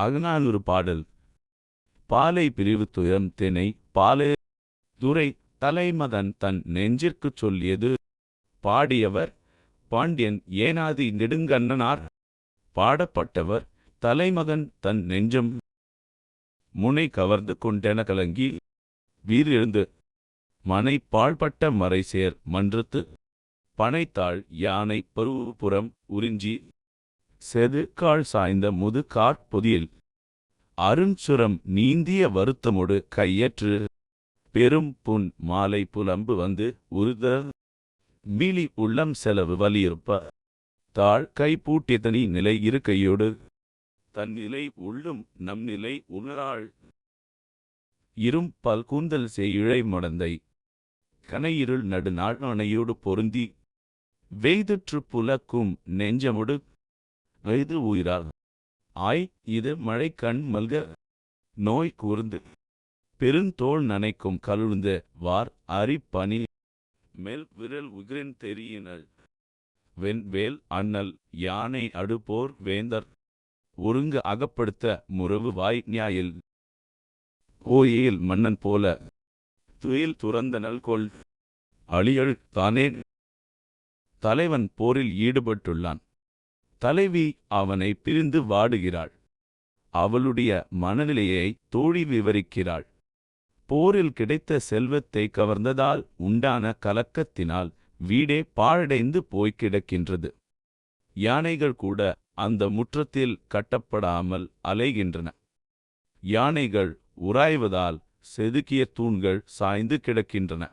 அகநானூறு பாடல். பாலை பிரிவு துயரம் தெனை பாலே. துரை தலைமதன் தன் நெஞ்சிற்குச் சொல்லியது. பாடியவர் பாண்டியன் ஏனாதி நெடுங்கண்ணனார். பாடப்பட்டவர் தலைமகன் தன் நெஞ்சம். முனை கவர்ந்து கொண்டென கலங்கி. வீரிழுந்து. மனை பாழ்பட்ட மறைசேர் மன்றத்து. பனைத்தாள் யானை பருவபுறம் உறிஞ்சி. செதுக்கால் சாய்ந்த முது காற்பொதியில் அருஞ்சுரம் நீந்திய வருத்தமொடு கையற்று. பெரும் புன் மாலை புலம்பு வந்து உருத. மீளி உள்ளம் செலவு வலியிருப்ப தாழ் கை பூட்டியதனி நிலை இருக்கையோடு. தன் நிலை உள்ளும் நம் நிலை உணராள். இரும் பல் கூந்தல் செய்யிழை மடந்தை. கனையிருள் நடுநாள் அணையோடு பொருந்தி. வெய்துற்று புலக்கும் நெஞ்சமுடு வெய்து உயிரார் ஆய் இது மழை கண் மல்க நோய் கூர்ந்து. பெருந்தோள் நனைக்கும் கலுழ்ந்து வார் அரி பனி மேல் விரல் உகிரின் தெரியினள். வெண்வேல் அண்ணல் யானை அடுபோர் வேந்தர் ஒருங்கு அகப்படுத்த முறவு வாய் ஞாயில். ஓயில் மன்னன் போல துயில் துறந்தனல் கொள் அழியழு தானே. தலைவன் போரில் ஈடுபட்டுள்ளான். தலைவி அவனை பிரிந்து வாடுகிறாள். அவளுடைய மனநிலையை தோழி விவரிக்கிறாள். போரில் கிடைத்த செல்வத்தை கவர்ந்ததால் உண்டான கலக்கத்தினால் வீடே பாழடைந்து போய்க் கிடக்கின்றது. யானைகள் கூட அந்த முற்றத்தில் கட்டப்படாமல் அலைகின்றன. யானைகள் உராய்வதால் செதுக்கிய தூண்கள் சாய்ந்து கிடக்கின்றன.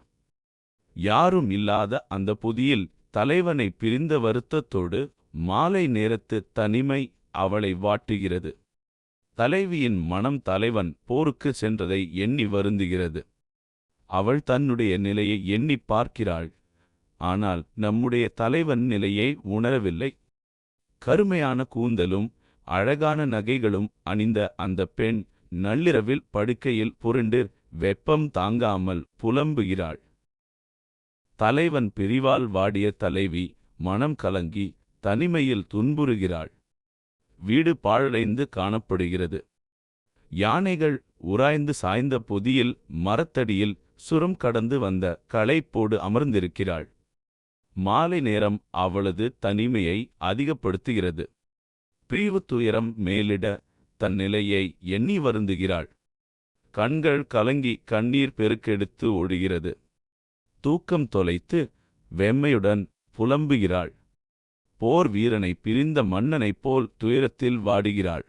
யாரும் இல்லாத அந்த புதியில் தலைவனை பிரிந்த வருத்தத்தோடு மாலை நேரத்து தனிமை அவளை வாட்டுகிறது. தலைவியின் மனம் தலைவன் போருக்கு சென்றதை எண்ணி வருந்துகிறது. அவள் தன்னுடைய நிலையை எண்ணி பார்க்கிறாள். ஆனால் நம்முடைய தலைவன் நிலையை உணரவில்லை. கருமையான கூந்தலும் அழகான நகைகளும் அணிந்த அந்த பெண் நள்ளிரவில் படுக்கையில் புரண்டு வெப்பம் தாங்காமல் புலம்புகிறாள். தலைவன் பிரிவால் வாடிய தலைவி மனம் கலங்கி தனிமையில் துன்புறுகிறாள். வீடு பாழடைந்து காணப்படுகிறது. யானைகள் உராய்ந்து சாய்ந்த பொதியில் மரத்தடியில் சுரம் கடந்து வந்த களைப்போடு அமர்ந்திருக்கிறாள். மாலை நேரம் அவளது தனிமையை அதிகப்படுத்துகிறது. பிரிவு துயரம் மேலிட தன் நிலையை எண்ணி வருந்துகிறாள். கண்கள் கலங்கி கண்ணீர் பெருக்கெடுத்து ஒழுகிறது. தூக்கம் தொலைத்து வெம்மையுடன் புலம்புகிறாள். போர் வீரனை பிரிந்த மன்னனைப் போல் துயரத்தில் வாடுகிறாள்.